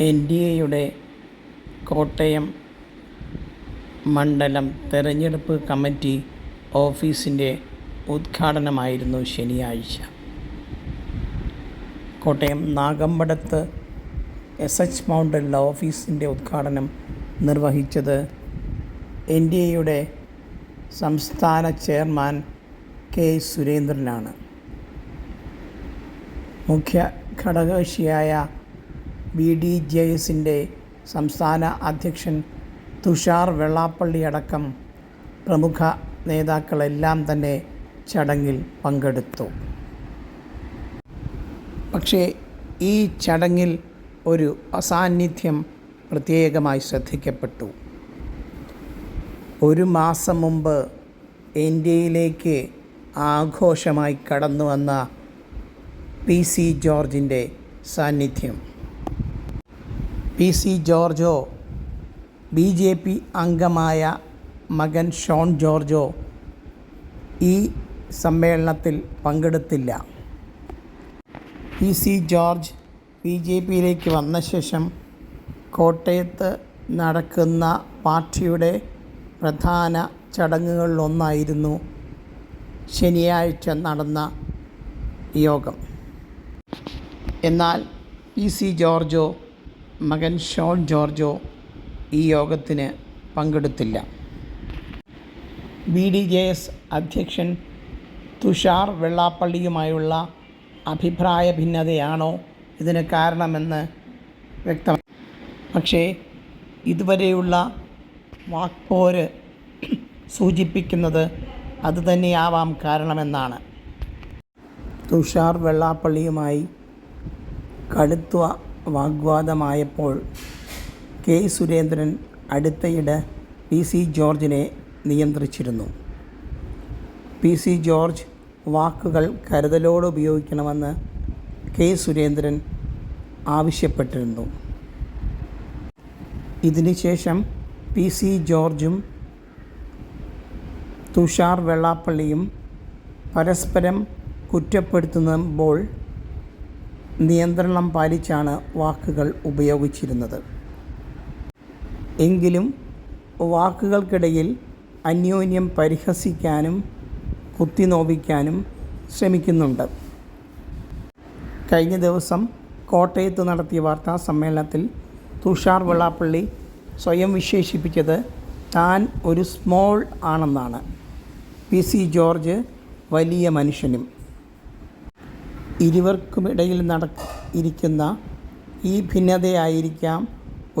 N D എയുടെ കോട്ടയം മണ്ഡലം തെരഞ്ഞെടുപ്പ് കമ്മിറ്റി ഓഫീസിന്റെ ഉദ്ഘാടനമായിരുന്നു ശനിയാഴ്ച. കോട്ടയം നാഗമ്പടത്ത് എസ് എച്ച് മൗണ്ടിലുള്ള ഓഫീസിന്റെ ഉദ്ഘാടനം നിർവഹിച്ചത് എൻ ഡി എയുടെ സംസ്ഥാന ചെയർമാൻ കെ സുരേന്ദ്രനാണ്. മുഖ്യ ഘടകകക്ഷിയായ ബി ഡി ജെ എസിന്റെ സംസ്ഥാന അധ്യക്ഷൻ തുഷാർ വെള്ളാപ്പള്ളി അടക്കം പ്രമുഖ നേതാക്കളെല്ലാം തന്നെ ചടങ്ങിൽ പങ്കെടുത്തു. പക്ഷേ ഈ ചടങ്ങിൽ ഒരു അസാന്നിധ്യം പ്രത്യേകമായി ശ്രദ്ധിക്കപ്പെട്ടു. ഒരു മാസം മുമ്പ് ഇന്ത്യയിലേക്ക് ആഘോഷമായി കടന്നു വന്ന പി സി ജോർജിന്റെ സാന്നിധ്യം. പി സി ജോർജോ ബി ജെ പി അംഗമായ മകൻ ഷോൺ ജോർജോ ഈ സമ്മേളനത്തിൽ പങ്കെടുത്തില്ല. P C George B J പിയിലേക്ക് വന്ന ശേഷം കോട്ടയത്ത് നടക്കുന്ന പാർട്ടിയുടെ പ്രധാന ചടങ്ങുകളിലൊന്നായിരുന്നു ശനിയാഴ്ച നടന്ന യോഗം. എന്നാൽ പി സി ജോർജോ മകൻ ഷോൺ ജോർജോ ഈ യോഗത്തിന് പങ്കെടുത്തില്ല. ബി ഡി ജെ എസ് അധ്യക്ഷൻ തുഷാർ വെള്ളാപ്പള്ളിയുമായുള്ള അഭിപ്രായ ഭിന്നതയാണോ ഇതിന് കാരണമെന്ന് വ്യക്തം പക്ഷേ ഇതുവരെയുള്ള വാക്പോര് സൂചിപ്പിക്കുന്നത് അതുതന്നെയാവാം കാരണമെന്നാണ്. തുഷാർ വെള്ളാപ്പള്ളിയുമായി കടുത്ത വാഗ്വാദമായപ്പോൾ കെ. സുരേന്ദ്രൻ അടുത്തയിടെ പി. സി. ജോർജിനെ നിയന്ത്രിച്ചിരുന്നു. പി. സി. ജോർജ് വാക്കുകൾ കരുതലോടെ ഉപയോഗിക്കണമെന്ന് കെ. സുരേന്ദ്രൻ ആവശ്യപ്പെട്ടിരുന്നു. ഇതിനുശേഷം പി. സി. ജോർജും തുഷാർ വെള്ളാപ്പള്ളിയും പരസ്പരം കുറ്റപ്പെടുത്തുമ്പോൾ നിയന്ത്രണം പാലിച്ചാണ് വാക്കുകൾ ഉപയോഗിച്ചിരുന്നത്. എങ്കിലും വാക്കുകൾക്കിടയിൽ അന്യോന്യം പരിഹസിക്കാനും കുത്തിനോവിക്കാനും ശ്രമിക്കുന്നുണ്ട്. കഴിഞ്ഞ ദിവസം കോട്ടയത്ത് നടത്തിയ വാർത്താ സമ്മേളനത്തിൽ തുഷാർ വെള്ളാപ്പള്ളി സ്വയം വിശേഷിപ്പിച്ചത് താൻ ഒരു സ്മോൾ ആണെന്നാണ്. പി സി ജോർജ് വലിയ മനുഷ്യനും. ഇരുവർക്കുമിടയിൽ നട ഇരിക്കുന്ന ഈ ഭിന്നതയായിരിക്കാം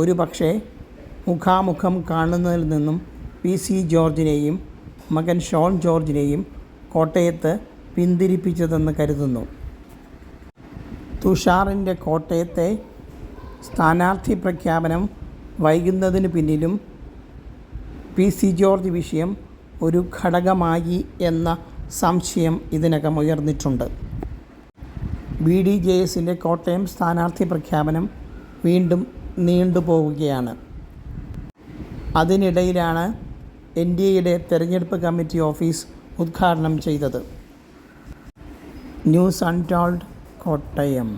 ഒരു പക്ഷേ മുഖാമുഖം കാണുന്നതിൽ നിന്നും പി സി ജോർജിനെയും മകൻ ഷോൺ ജോർജിനെയും കോട്ടയത്ത് പിന്തിരിപ്പിച്ചതെന്ന് കരുതുന്നു. തുഷാറിന്റെ കോട്ടയത്തെ സ്ഥാനാർത്ഥി പ്രഖ്യാപനം വൈകുന്നതിന് പിന്നിലും പി സി ജോർജ് വിഷയം ഒരു ഘടകമായി എന്ന സംശയം ഇതിനകം ഉയർന്നിട്ടുണ്ട്. ബി ഡി ജെ എസിന്റെ കോട്ടയം സ്ഥാനാർത്ഥി പ്രഖ്യാപനം വീണ്ടും നീണ്ടുപോവുകയാണ്. അതിനിടയിലാണ് എൻ ഡി എയുടെ തെരഞ്ഞെടുപ്പ് കമ്മിറ്റി ഓഫീസ് ഉദ്ഘാടനം ചെയ്തത്. News untold Kottayam.